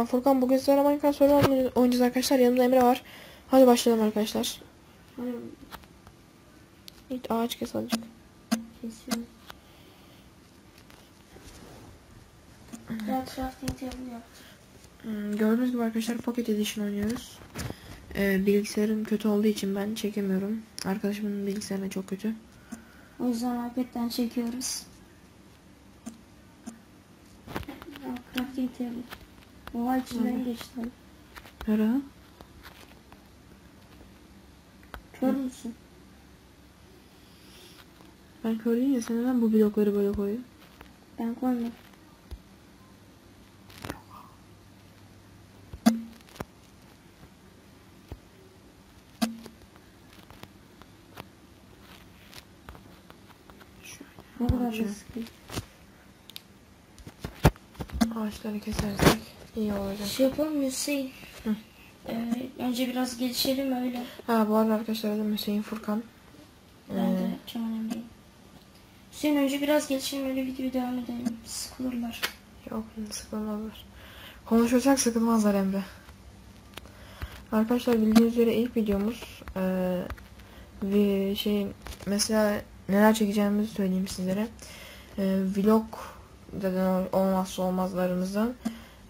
ben Furkan. Bugün sizlerle Minecraft Survival oynayacağız arkadaşlar. Yanımda Emre var. Hadi başlayalım arkadaşlar. İlk ağaç kes azıcık. Hmm, gördüğünüz gibi arkadaşlar Pocket Edition oynuyoruz. Ee, bilgisayarım kötü olduğu için ben çekemiyorum. Arkadaşımın bilgisayarı da çok kötü. O yüzden iPad'den çekiyoruz. Crafting table. Oha içinden geçti. Nere? Kör müsün? Ben kör değilim ya sen neden bu blokları böyle koyuyorsun? Ben koymadım. Ne kadar sıkı. Ağaçları kesersek iyi olacak. Şey yapalım Hüseyin? Hı. Ee, önce biraz gelişelim öyle. Ha bu arada arkadaşlar adım Hüseyin Furkan. Ben de Ee, yapacağım önemli değil. Hüseyin önce biraz gelişelim öyle videoya devam edelim. Sıkılırlar. Yok sıkılmazlar. Konuşursak sıkılmazlar Emre. Arkadaşlar bildiğiniz üzere ilk videomuz eee ve şey mesela neler çekeceğimizi söyleyeyim sizlere. Eee vlog zaten olmazsa olmazlarımızdan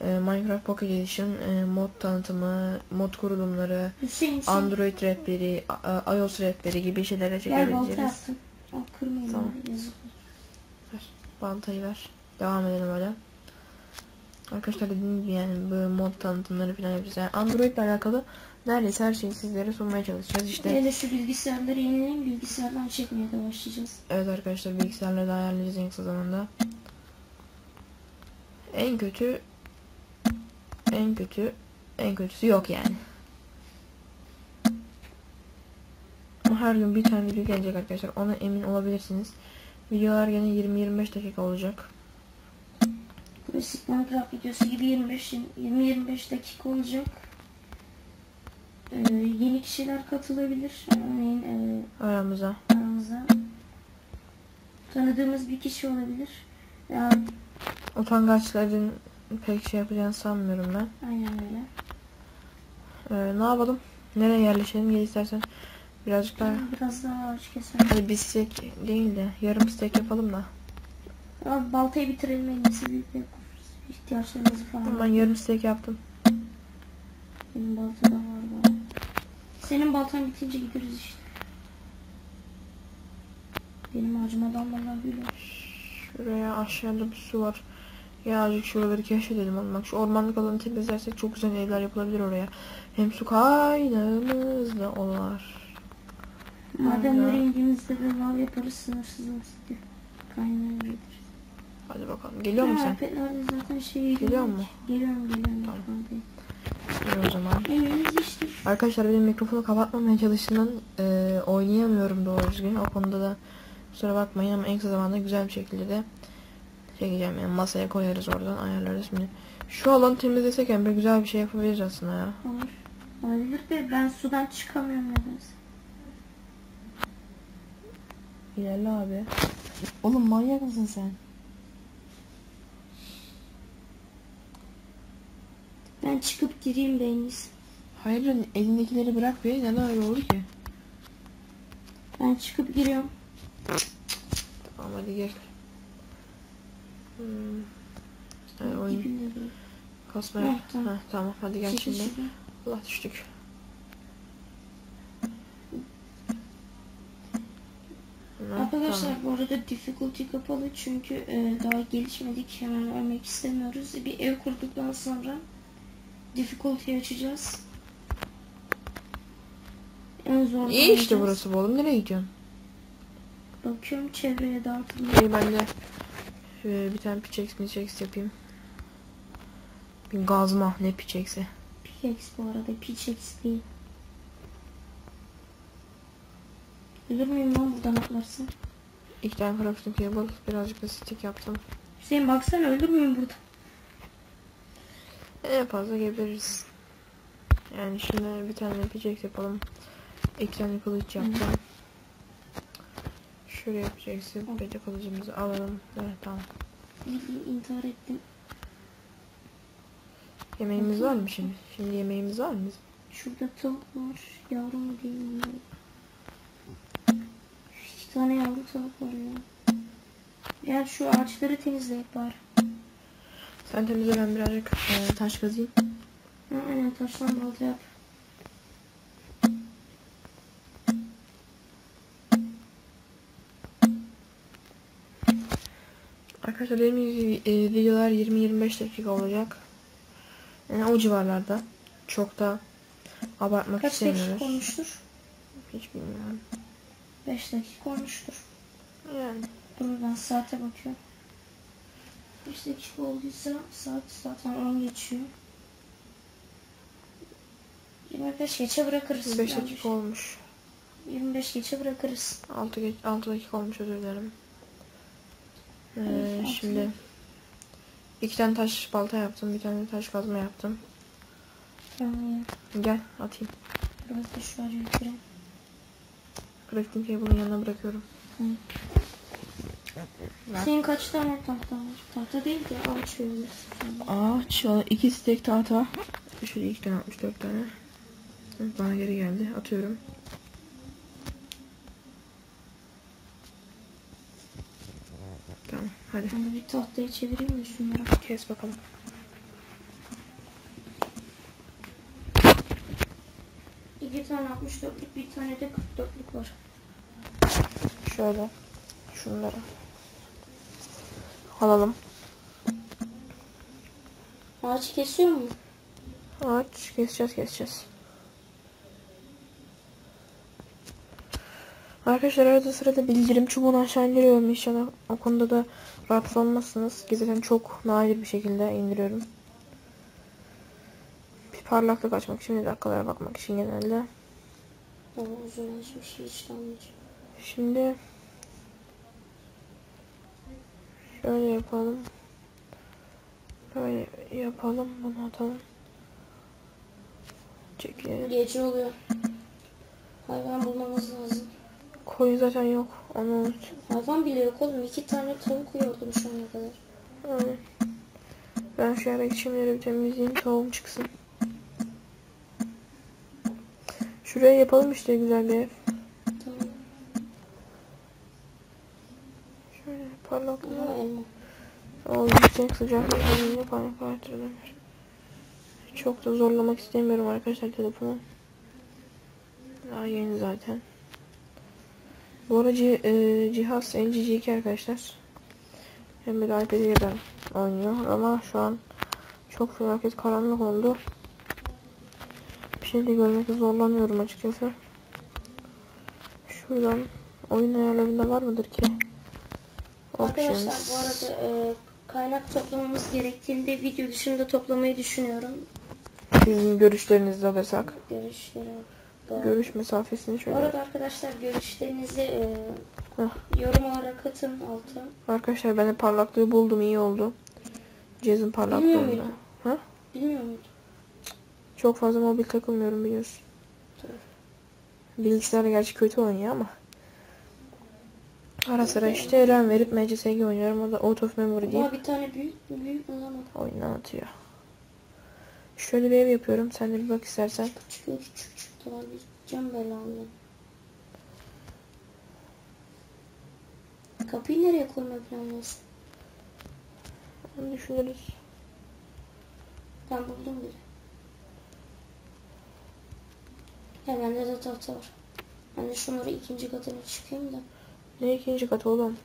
Minecraft Pocket Edition eee, mod tanıtımı, mod kurulumları, Hüseyin, Hüseyin. Android rapleri, iOS rapleri gibi şeylere çekebileceğiz. Al Tamam. Ver. Baltayı ver. Devam edelim öyle. Arkadaşlar dediğim gibi yani bu mod tanıtımları falan yapacağız. Yani Android ile alakalı neredeyse her şeyi sizlere sunmaya çalışacağız. İşte Hele şu bilgisayarları yenileyin bilgisayardan çekmeye de başlayacağız. evet arkadaşlar bilgisayarları da ayarlayacağız en kısa zamanda. En kötü en kötü en kötüsü yok yani. Her gün bir tane video gelecek arkadaşlar. Ona emin olabilirsiniz. Videolar gene 20-25 dakika olacak. Klasik Minecraft videosu gibi 25 20-25 dakika olacak. Ee, yeni kişiler katılabilir. Örneğin e, Aramıza. aramıza. Tanıdığımız bir kişi olabilir. Ya, Utangaçların pek şey yapacağını sanmıyorum ben. aynen öyle. Ee, ne yapalım? Nereye yerleşelim? Gel istersen birazcık daha Biraz daha ağaç keselim. hadi bir stek değil de yarım stek yapalım da. Abi baltayı bitirelim en iyisi büyük bir ihtiyaçlarımızı falan. Tamam, ben yarım stek yaptım. Benim balta da var bana. Senin baltan bitince gideriz işte. Benim ağacıma dalmalar bile. Şuraya aşağıda bir su var. Ya azıcık şuraları keşfedelim oğlum. Bak şu ormanlık alanı temizlersek çok güzel evler yapılabilir oraya. Hem su kaynağımız da olar. Madenlere indiğimizde de lav yaparız sınırsız olsun Kaynağı getiririz. Hadi bakalım. Geliyor musun sen? Kıyafetlerde zaten şey Geliyor mu? Geliyorum geliyorum. Tamam. Tamam. İyi o zaman. Evimiz işte. Arkadaşlar benim mikrofonu kapatmamaya çalıştığından e, oynayamıyorum doğru düzgün. O konuda da kusura bakmayın ama en kısa zamanda güzel bir şekilde de çekeceğim. Yani masaya koyarız oradan ayarlarız. Şimdi şu alanı temizlesek Emre güzel bir şey yapabiliriz aslında ya. Olur. Olabilir de ben sudan çıkamıyorum nedense. İlerle abi. Oğlum manyak mısın sen? Ben çıkıp gireyim de en iyisi. Hayır elindekileri bırak bir neden öyle olur ki? Ben çıkıp giriyorum. Tamam hadi gel. Hmm. Yani Dibinde oyun kasmaya. Tamam. Heh, tamam hadi gel şimdi. Allah düştük. Arkadaşlar tamam. bu arada difficulty kapalı çünkü e, daha gelişmedik hemen ölmek istemiyoruz. Bir ev kurduktan sonra difficulty açacağız. En zor İyi işte burası bu oğlum. Nereye gidiyorsun? Bakıyorum çevreye dağıtılmış. İyi ben de şöyle bir tane pickaxe pickaxe yapayım. Bir gazma ne pickaxe'i. Pickaxe bu arada pickaxe değil. Ölür müyüm lan buradan atlarsın? İlk tane crafting table birazcık da stick yaptım. Hüseyin baksana ölür müyüm burada? En fazla gebeririz. Yani şimdi bir tane pickaxe yapalım. İki tane kılıç yaptım. Şuraya pickaxe bir de kılıcımızı alalım. Evet tamam. İntihar ettim. Yemeğimiz var mı şimdi? Şimdi yemeğimiz var mı? Şurada tavuk var. Yavru mu değil mi? İki tane yavru tavuk var ya. Ya şu ağaçları temizleyip bari. Sen temizle ben birazcık e, taş kazayım. Ha, aynen taşlan balta yap. Arkadaşlar benim e, videolar 20-25 dakika olacak. Yani o civarlarda. Çok da abartmak Kaç dakika istemiyoruz. olmuştur? Hiç bilmiyorum. 5 dakika olmuştur. Yani Dur ben saate bakıyorum. 5 dakika olduysa saat zaten 10 geçiyor. 25 geçe bırakırız. 5 Yanlış. dakika olmuş. 25 geçe bırakırız. 6, geç, 6 dakika olmuş özür dilerim. Ee, şimdi iki tane taş balta yaptım. Bir tane taş kazma yaptım. Yani Gel atayım. biraz da şu ağacı bitireyim. Crafting table'ın yanına bırakıyorum. Hı. Ver. Senin kaç tane tahta var? Tahta değil de ağaç verilmesi. Ağaç, iki stek tahta. Şöyle iki tane 64 tane. Bana geri geldi. Atıyorum. Tamam hadi. De bir tahtayı çevireyim de şunları. Kes bakalım. İki tane 64'lük bir tane de 44'lük var. Şöyle. Şunları. Alalım. Ağaç kesiyor mu? Ağaç keseceğiz keseceğiz. Arkadaşlar arada sırada bildirim çubuğunu aşağı indiriyorum inşallah. O konuda da rahatsız olmazsınız. Ki zaten çok nadir bir şekilde indiriyorum. Bir parlaklık açmak için, bir dakikalara bakmak için genelde. Ama uzun hiçbir şey. Şimdi şöyle yapalım. Böyle yapalım. Bunu atalım. Çekelim. Gece oluyor. Hayvan lazım. Koyun zaten yok. Onu unut. Hayvan bile yok oğlum. İki tane tavuk yordum şu ana kadar. Aynen. Ben şu aradaki çimleri bir temizleyeyim. Tavuğum çıksın. Şuraya yapalım işte güzel bir ev. Tamam. Şöyle parlaklığı. Elma. O yüksek sıcaklık halinde panik artırılır. Çok da zorlamak istemiyorum arkadaşlar telefonu. Daha yeni zaten. Bu arada e, cihaz LG G2 arkadaşlar. Hem de iPad'den oynuyor ama şu an çok felaket karanlık oldu. Bir şey de görmekte zorlanıyorum açıkçası. Şuradan oyun ayarlarında var mıdır ki? Arkadaşlar Options. bu arada e, kaynak toplamamız gerektiğinde video dışında toplamayı düşünüyorum. Sizin görüşlerinizi alırsak. Görüşleri. Doğru. Görüş mesafesini şöyle. arada arkadaşlar görüşlerinizi e, Heh. yorum olarak atın alta. Arkadaşlar ben de parlaklığı buldum iyi oldu. Bilmiyor parlaklığında. Ha? Bilmiyor muydun? Çok fazla mobil takılmıyorum biliyorsun. Tabii. Bilgisayar gerçi kötü oynuyor ama. Ara sıra işte RAM verip MCSG oynuyorum. O da out of memory diye Ama bir tane büyük büyük oyundan atıyor. Şöyle bir ev yapıyorum. Sen de bir bak istersen. Küçük küçük küçük daha bir cam belanlı. Kapıyı nereye koymayı planlıyorsun? Onu düşünürüz. Ben buldum biri. Ya bende de tahta var. Ben de şunları ikinci katına çıkayım da. Ne ikinci kat oğlum?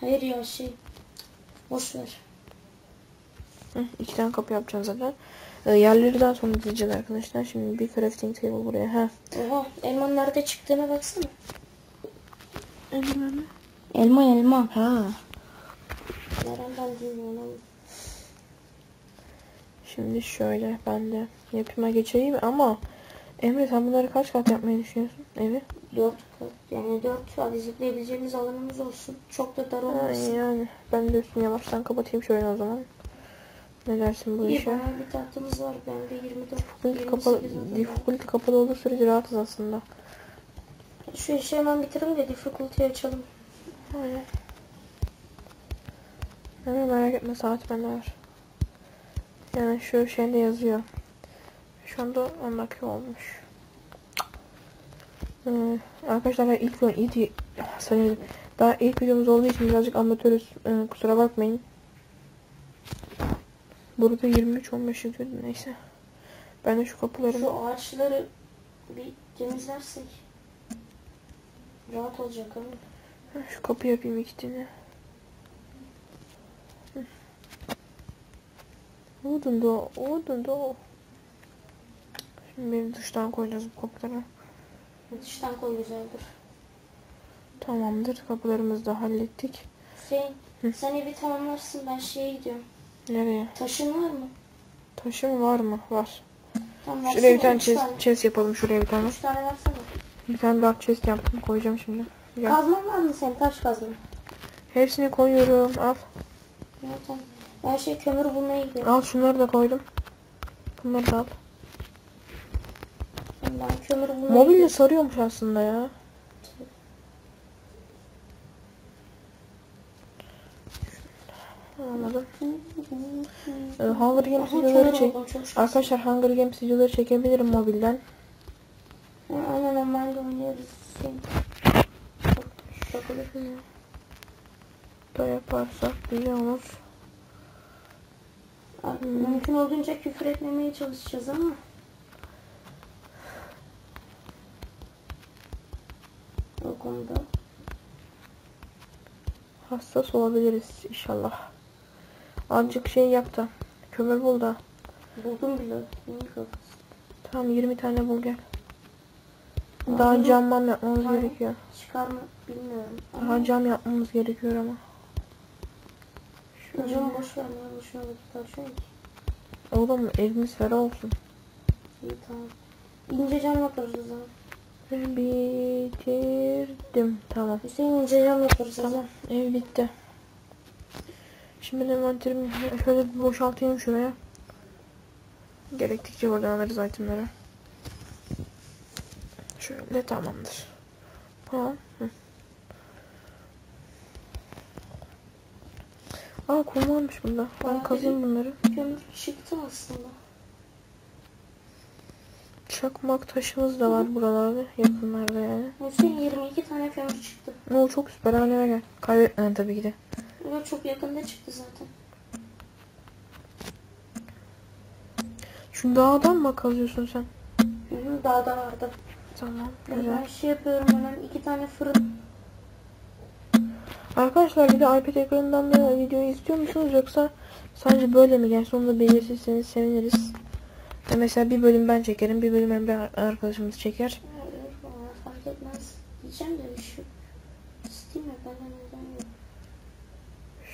Hayır ya şey. Boş ver. Hı, iki tane kapı yapacağım zaten. Ee, yerleri daha sonra dizeceğiz arkadaşlar. Şimdi bir crafting table buraya. Ha. Oha elmanın nerede çıktığına baksana. Eldiven mi? Elma elma. Ha. Nereden bilmiyorum. Şimdi şöyle ben de yapıma geçeyim ama Emre sen bunları kaç kat yapmayı düşünüyorsun evi? Dört kat. Yani dört hadi zıplayabileceğimiz alanımız olsun. Çok da dar Ha, olmasın. yani ben de üstünü yavaştan kapatayım şöyle o zaman. Ne dersin bu İyi işe? bayağı bir tahtamız var. Bende 24, Difficulty kapalı, 28 zaten var. difficulty kapalı olduğu sürece rahatız aslında. Şu işi hemen bitirelim de difficulty'yi açalım. Aynen. Emre merak etme saat bende var. Yani şu şeyde yazıyor. Şu anda 10 dakika olmuş. Ee, arkadaşlar daha ilk ilk sayın daha ilk videomuz olduğu için birazcık amatörüz. Ee, kusura bakmayın. Burada 23 15 yazıyordu neyse. Ben de şu kapıları Şu ağaçları bir temizlersek rahat olacak ama. şu kapı yapayım iki tane. Odun da odun da. Şimdi benim dıştan koyacağız bu kapıları. Dıştan koy güzeldir. Tamamdır. Kapılarımızı da hallettik. Hüseyin Hı. sen evi tamamlarsın ben şeye gidiyorum. Nereye? Taşın var mı? Taşım var mı? Var. Tamam Şuraya bir tane üç chest, tane. chest yapalım. Şuraya bir tane. Üç tane versene. Bir tane daha chest yaptım. Koyacağım şimdi. Gel. Kazman var mı senin taş kazman? Hepsini koyuyorum. Al. Tamam. Ben şey kömür bulmaya gidiyorum. Al şunları da koydum. Bunları da al. Ben kömür bulmaya Mobilya sarıyormuş aslında ya. Anladım. Ee, Hunger Games videoları çek. Arkadaşlar Hunger Games videoları çekebilirim mobilden. Aynen normalde oynuyoruz. Çok. Da yaparsak güzel olur. Abi, Mümkün olduğunca küfür etmemeye çalışacağız ama. O konuda. Hassas olabiliriz inşallah. Azıcık şey yap da. Kömür bul da. Buldum bile. Tamam 20 tane bul gel. Daha cam mam yapmamız gerekiyor. Çıkar mı bilmiyorum. Daha cam yapmamız gerekiyor ama. Hocam boş ver ne boşuna vakit harcıyorsun ki. Oğlum evimiz ferah olsun. İyi tamam. İnce cam yaparız o zaman. Bitirdim. Tamam. Hüseyin ince cam yaparız o Tamam. zaman. Ev bitti. Şimdi envanterimi şöyle bir boşaltayım şuraya. Gerektikçe oradan alırız itemleri. Şöyle tamamdır. Tamam. Hı. Aa kum varmış bunda. Ben kazayım bunları. Kömür çıktı aslında. Çakmak taşımız da var buralarda. Yakınlarda yani. Hüseyin 22 tane kömür çıktı. O çok süper. Anneme gel. Kaybetmeden tabii ki de. Ama çok yakında çıktı zaten. Şu dağdan mı kazıyorsun sen? Hı hı, dağda vardı. Tamam. Ben Güzel. şey yapıyorum hemen iki tane fırın. Arkadaşlar bir de iPad ekranından da videoyu istiyor musunuz yoksa sadece böyle mi gelsin onu da belirtirseniz seviniriz. Ya mesela bir bölüm ben çekerim bir bölüm bir arkadaşımız çeker. Fark etmez. Diyeceğim de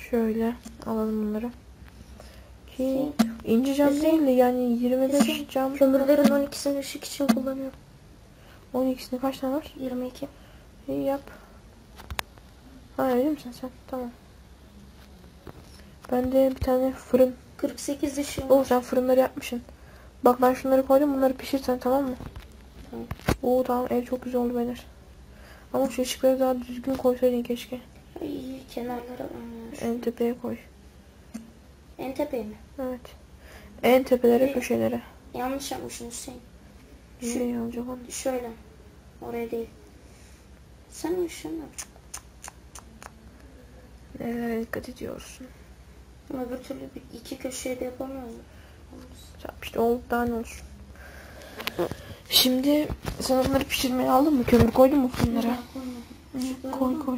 Şöyle alalım bunları. Ki ince cam Hüseyin. değil de yani 25 Hüseyin, cam. Kömürlerin 12'sini ışık için kullanıyorum. 12'sinde kaç tane var? 22. İyi yap. Ha öyle misin sen? Tamam. Ben de bir tane fırın. 48 ışığım Oo sen fırınları yapmışsın. Bak ben şunları koydum bunları pişirsen tamam mı? Tamam. Oo tamam ev çok güzel oldu beyler. Ama şu ışıkları daha düzgün koysaydın keşke. Ay, kenarlara şu- En tepeye koy. En tepeye mi? Evet. En tepelere Evet. köşelere. Yanlış yapmışsın Hüseyin. Şu- Nereye olacak onu? Şöyle. Oraya değil. Sen yap. Nerelere dikkat ediyorsun? Ama öbür türlü bir iki köşeye de yapamıyor mu? Tamam işte oldu daha ne olsun. Şimdi sen onları pişirmeye aldın mı? Kömür koydun mu fırınlara? Koy koy.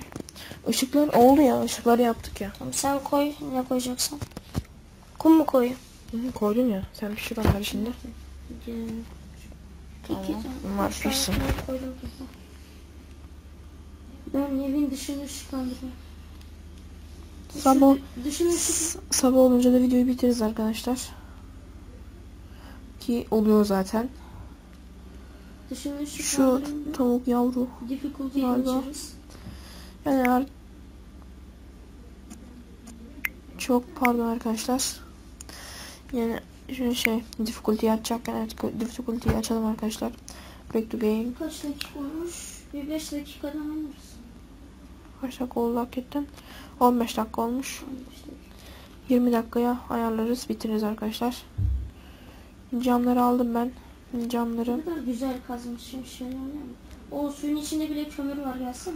Işıklar oldu ya ışıkları yaptık ya. Tamam sen koy. Ne koyacaksın? Kum mu koyayım? Hı, koydun ya. Sen pişir onları şimdi. Tamam, bunlar pişsin. Ben evin dışını ışıklandırıyorum. Sabah Dışını sabah olunca da videoyu bitiririz arkadaşlar. Ki oluyor zaten. Şu tavuk yavru. Galiba. Yani çok pardon arkadaşlar. Yani şöyle şey difficulty'yi açacakken evet difficulty'yi açalım arkadaşlar. Back to game. Kaç dakika olmuş? Bir 5 dakikadan oynarız. Kaç dakika oldu hakikaten? 15 dakika olmuş. 15 dakika. 20 dakikaya ayarlarız bitiririz arkadaşlar. Camları aldım ben. Camları Ne kadar güzel kazmışım şöyle? O suyun içinde bile kömür var gelsene.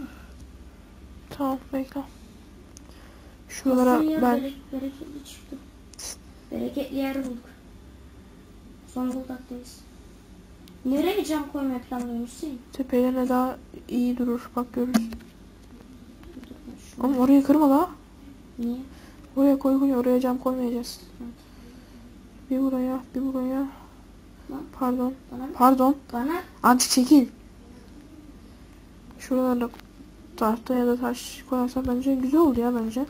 tamam bekle. Şuralara ben berek- bereketli çıktı. Bereketli yer bulduk. Zonguldak'tayız. Nereye cam koymayı planlıyorsun tepelerine daha iyi durur bak şunu- Ama orayı kırma la. Niye? Oraya koy koy oraya cam koymayacağız. Evet. Bir buraya bir buraya. Lan Pardon. bana Pardon. bana Azıcık çekil. Şuralarda tahta ya da taş koyarsak bence güzel oldu ya bence.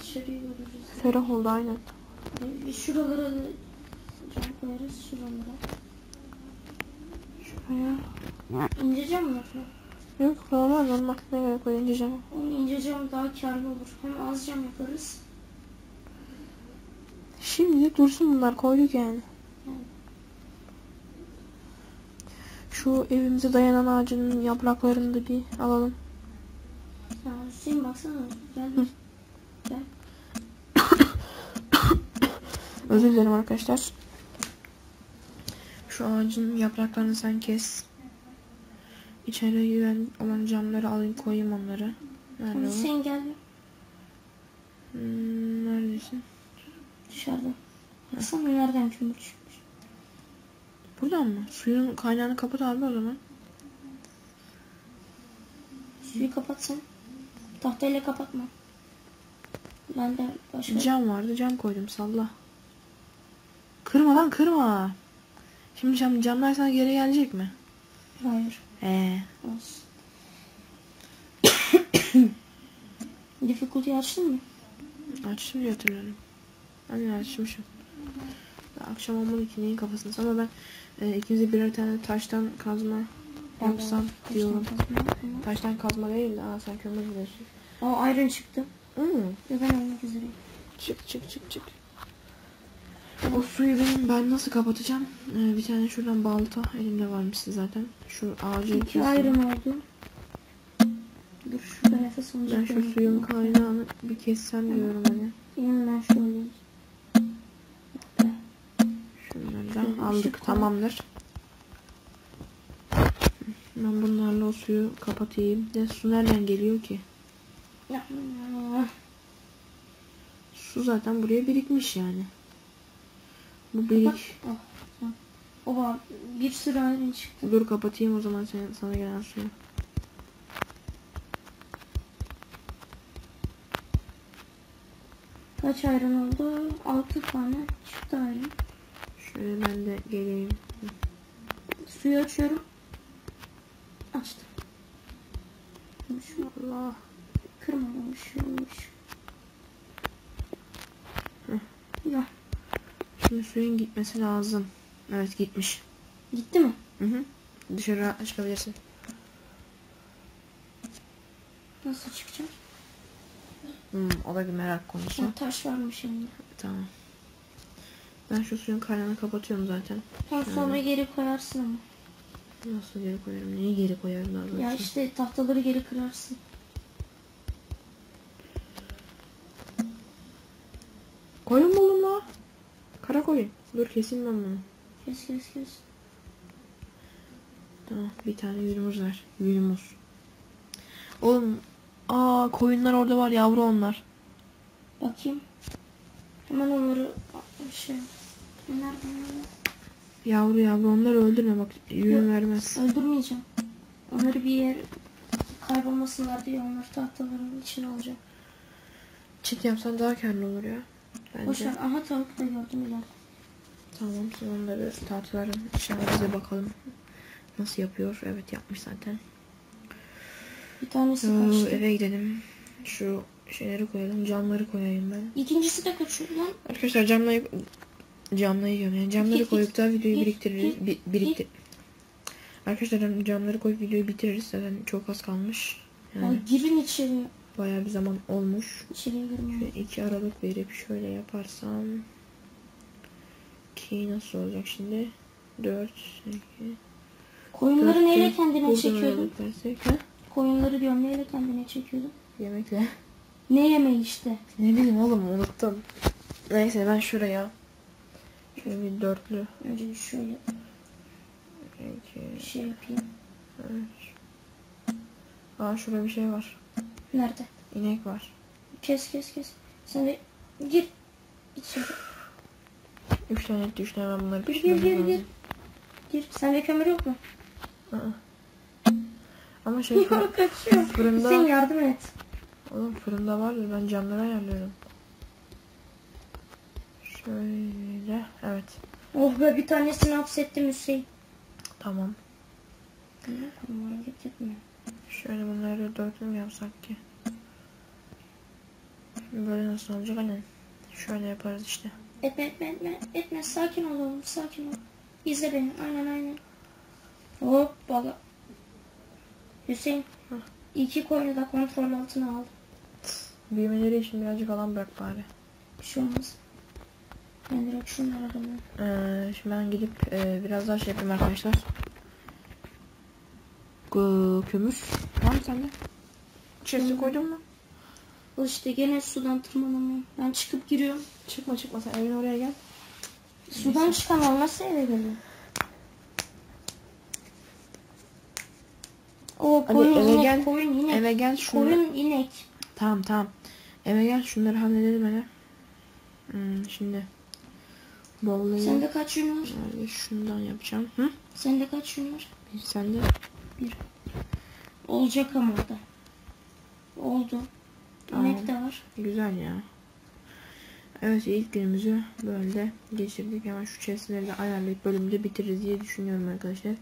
dışarıyı görürüz. Ferah oldu aynen. Şuralara cam koyarız şuralara. Şuraya. İnce cam mı yapalım? Yok normal normal. Ne gerek var ince cam. Onun ince cam daha karlı olur. Hem az cam yaparız. Şimdi dursun bunlar koyduk yani. Şu evimize dayanan ağacın yapraklarını da bir alalım. Ya Hüseyin baksana. Gel. Hı. Gel. Özür dilerim arkadaşlar. Şu ağacın yapraklarını sen kes. İçeri giren olan camları alayım koyayım onları. Nerede o? Hüseyin gel. Hmm, neredesin? Dışarıda. Baksana nereden kömür. Buradan mı? Suyun kaynağını kapat abi o zaman. Suyu kapat sen. Tahtayla kapatma. Ben de başka... Cam vardı cam koydum salla. Kırma lan kırma. Şimdi cam, camlar sana geri gelecek mi? Hayır. Ee, Olsun. Difficulty açtın mı? açtım diye hatırlıyorum. Aynen açmışım. Akşam olmadı ki neyin kafasınız ama ben e, ikinize birer tane taştan kazma yapsam diyorum. Taştan kazma değil de aa sen kömür biliyorsun. O iron çıktı. Hmm. Ve ben olmak üzereyim. Çık çık çık çık. O suyu benim ben nasıl kapatacağım? Ee, bir tane şuradan balta elimde varmıştı zaten. Şu ağacı İki iron oldu. Dur şurada nefes alacak. Ben şu suyun kaynağını bir kessem diyorum hani. Benim ben şöyle. Da aldık tamamdır. Ben bunlarla o suyu kapatayım. De su nereden geliyor ki? Su zaten buraya birikmiş yani. Bu birik. Oh. Oha bir sürü iron çıktı. Dur kapatayım o zaman sen, sana gelen suyu. Kaç iron oldu? 6 tane çıktı iron. Şöyle ben de geleyim. Suyu açıyorum. Açtım. Allah. kırmamış. Hı. Ya Şimdi suyun gitmesi lazım. Evet gitmiş. gitti mi? Hı hı. Dışarı çıkabilirsin. Nasıl çıkacağım? Hmm, o da bir merak konusu. Ha, taş varmış yanında. Tamam. Ben şu suyun kaynağını kapatıyorum zaten. Sen sonra geri koyarsın ama. Nasıl geri koyarım? Neyi geri koyarım daha doğrusu? Ya işte tahtaları geri kırarsın. Koyun buldum la. Kara koyun. Dur keseyim ben bunu. Kes kes kes. Tamam bir tane yünümüz var. Yünümüz. Oğlum. Aa koyunlar orada var yavru onlar. Bakayım. Hemen onları şey. Nereden? Yavru yavru onları öldürme bak yün vermez. Öldürmeyeceğim. Onları bir yer kaybolmasınlar diye onları tahtaların içine alacağım. Çit yapsan daha karlı olur ya. Bence. Boş ver. Aha tavuk da gördüm ileride. Tamam sen onları tahtaların içine bize bakalım. Nasıl yapıyor? Evet yapmış zaten. Bir tanesi Ee, kaçtı. eve gidelim. Şu şeyleri koyalım. Camları koyayım ben. İkincisi de kaçıyor lan. Arkadaşlar camları camları yani camları koyup da videoyu biriktiririz. Bi- biriktir. Arkadaşlar camları koyup videoyu bitiririz. Zaten çok az kalmış. Ya Yani girin içeri. bayağı bir zaman olmuş. İçeriye girin. Şöyle iki aralık verip şöyle yaparsam ki nasıl olacak şimdi? 4 8 Koyunları neyle kendine çekiyordun? Koyunları diyorum neyle kendine çekiyordun? Yemekle. Ne yemeği işte. Ne bileyim oğlum unuttum. Neyse ben şuraya. Şöyle bir dörtlü. Önce bir şöyle iki, şey yapayım. üç. Aa şurada bir şey var. Nerede? İnek var. Kes kes kes. Sen de gir. İçeri. Üç tane etti, üç tane ben bunları Gir gir gir gir. Gir. Sende kömür yok mu? Aa. Ama şey Yok kaçıyor. fırında- Sen yardım et. oğlum fırında vardır ben camları ayarlıyorum. Şöyle evet Oh be bir tanesini hapsettim Hüseyin. tamam. Şöyle bunları dörtlü mü yapsak ki? Böyle nasıl olacak hani? Şöyle yaparız işte. Etme etme etme. Etme sakin ol oğlum sakin ol. İzle beni aynen aynen. Hop bala. Hüseyin. Hah. iki koyunu da kontrol altına al. Büyümeleri için birazcık alan bırak bari. Bir şey olmaz. Ben direkt şunları alayım. Ee, şimdi ben gidip e, biraz daha şey yapayım arkadaşlar. Gı- kömür. Var mı sende? İçerisine koydun mu? Al işte gene sudan tırmanamıyorum. Ben çıkıp giriyorum. Çıkma çıkma sen evin oraya gel. Sudan çıkamam nasıl eve geliyorum? O koyun eve inek, gel. koyun inek. Eve gel şunu. Koyun inek. Tamam tamam. Eve gel şunları halledelim hele. Hmm, şimdi. Bowl'u Sende kaç yün var? Nerede? Şundan yapacağım. Hı? Sende kaç yün var? Bir sende. Olacak ama da. Oldu. İnek de var. Güzel ya. Evet ilk günümüzü böyle geçirdik. Hemen şu chestleri de ayarlayıp bölümde bitiririz diye düşünüyorum arkadaşlar.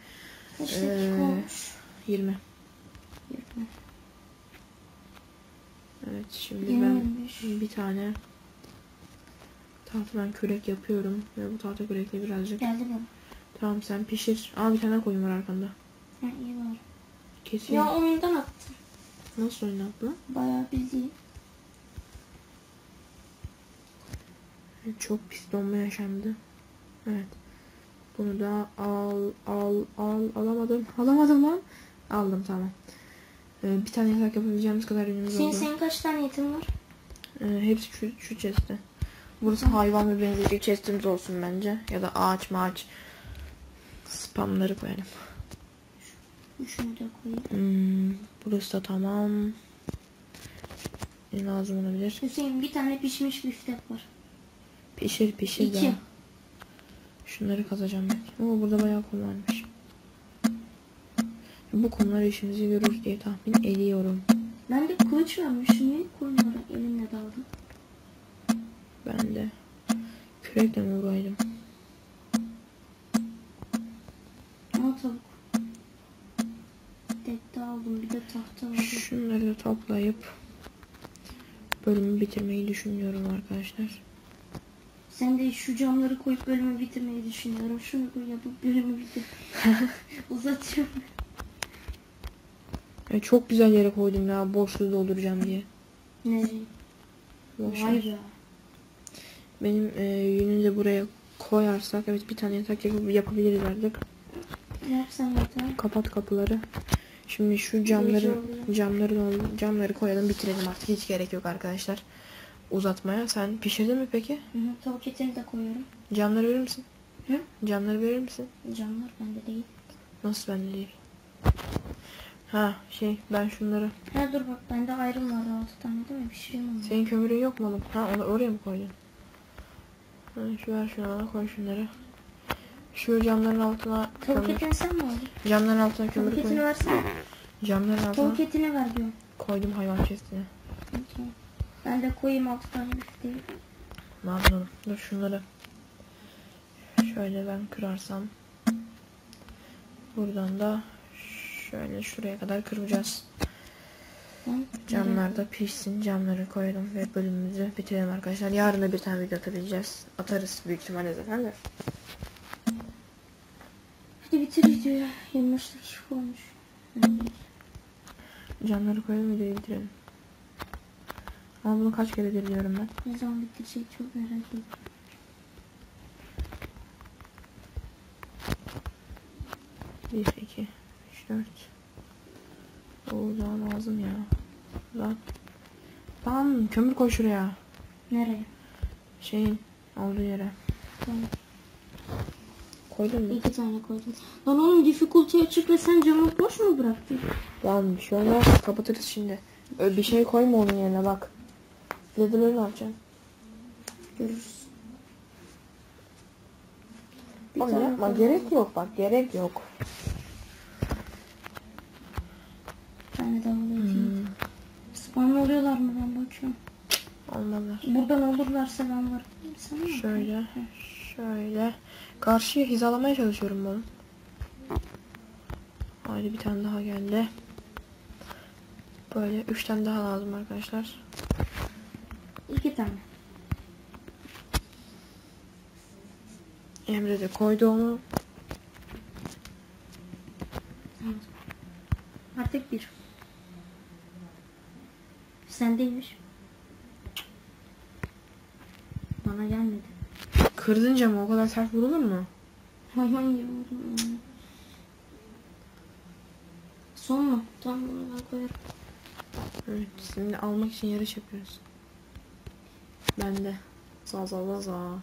Kaç Ee, olmuş? 20. Yirmi. Evet şimdi Yirmi ben beş. bir tane tahtadan kürek yapıyorum. Ve bu tahta kürekle birazcık. Geldi mi? Tamam sen pişir. Aa bir tane koyun var arkanda. Ha iyi var. Keseyim. Ya oyundan attım. Nasıl oynattı lan? Bayağı bildiğin. Çok pis donma yaşandı. Evet. Bunu da al al al alamadım. Alamadım lan. Aldım tamam. Ee, bir tane yatak yapabileceğimiz kadar Senin, oldu. senin kaç tane yetin var? Ee, hepsi şu, şu chest'te. Burası hayvan ve benzeri chest'imiz olsun bence. Ya da ağaç mağaç spamları koyalım. Şunu da koyayım. Hmm, burası da tamam. Ne lazım olabilir? Hüseyin bir tane pişmiş biftek var. Pişir pişir İki. daha. Şunları kazacağım ben. Oo burada bayağı kum varmış. Bu kumlar işimizi görür diye tahmin ediyorum. Ben de kılıç varmış. Niye koyunları elimle daldım? Ben de kürekle mi vuraydım? Ama tavuk. Dette aldım. Bir de tahta aldım. Şunları da toplayıp bölümü bitirmeyi düşünüyorum arkadaşlar. Sen de şu camları koyup bölümü bitirmeyi düşünüyorum. Şunu koy yapıp bölümü bitir. Uzatıyorum. Ya çok güzel yere koydum ya boşluğu dolduracağım diye. Nereye? Boş Vay be. Benim e, yünü de buraya koyarsak evet bir tane yatak yapıp yapabiliriz artık. Ne yapsan yeter. Kapat kapıları. Şimdi şu camları oluyor. camları camları koyalım bitirelim artık hiç gerek yok arkadaşlar. Uzatmaya. Sen pişirdin mi peki? Hı hı, tavuk etini de koyuyorum. Camları verir misin? Hı? Camları verir misin? Camlar bende değil. Nasıl bende değil? Ha şey ben şunları. Ha dur bak bende ayrım vardı 6 tane değil mi? Pişireyim onu. Senin kömürün yok mu oğlum? Ha onu oraya mı koydun? Şu ver şunu bana koy şunları. Şu camların altına kömür. etini sen mi aldın? Camların altına kömür koy. versene. Camların altına Tavuk etini ver diyorum. koydum hayvan chestine. Tamam. Ben de koyayım 6 tane bifteyi. Ne yapayım oğlum? Dur şunları. Şöyle ben kırarsam. Buradan da şöyle şuraya kadar kıracağız. Ben Camlar da pişsin. Camları koyalım ve bölümümüzü bitirelim arkadaşlar. Yarın da bir tane video atabileceğiz. Atarız büyük ihtimalle zaten de. Hadi bitir videoyu. 25 dakika olmuş. Camları koyalım videoyu bitirelim. Ama bunu kaç kere diyorum ben. Ne zaman bitirecek çok merak ediyorum. Bir, iki, üç, dört. Daha lazım ya. Lan. Lan kömür koy şuraya. Nereye? Şeyin olduğu yere. Tamam. Koydun mu? İki tane koydum. Lan oğlum difficulty açık ve sen camı boş mu bıraktın? Lan bir şey olmaz. Kapatırız şimdi. Öyle bir şey koyma onun yerine bak. Ledleri ne yapacaksın? Görürüz. Bir tane yapma. koydum. Gerek yok bak. Gerek yok. Bir tane daha alayım. Hmm. Spawn oluyorlar mı ben bakıyorum. Olmadılar. Buradan olurlarsa ben varım. Şöyle. Şöyle. Karşıya hizalamaya çalışıyorum bunu. Haydi bir tane daha geldi. Böyle üç tane daha lazım arkadaşlar. İki tane. Emre de koydu onu. Artık bir. Sendeymiş. Bana gelmedi. Kırdın camı o kadar sert vurulur mu? Vurdum ya. Son mu? Tamam bunu ben koyarım. Evet, şimdi almak için yarış yapıyoruz. Ben de. Za za za za.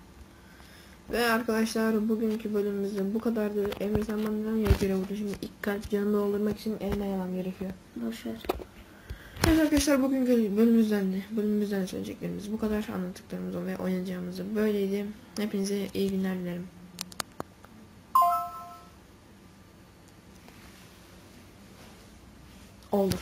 Ve arkadaşlar bugünkü bölümümüzde bu kadardı. Emre sen bana neden göre vurdu? Şimdi ilk kalp canını doldurmak için eline yemem gerekiyor. Boşver. Evet arkadaşlar bugünkü bölümümüzden de bölümümüzden söyleyeceklerimiz bu kadar anlattıklarımız ve oynayacağımız böyleydi. Hepinize iyi günler dilerim. Oldu.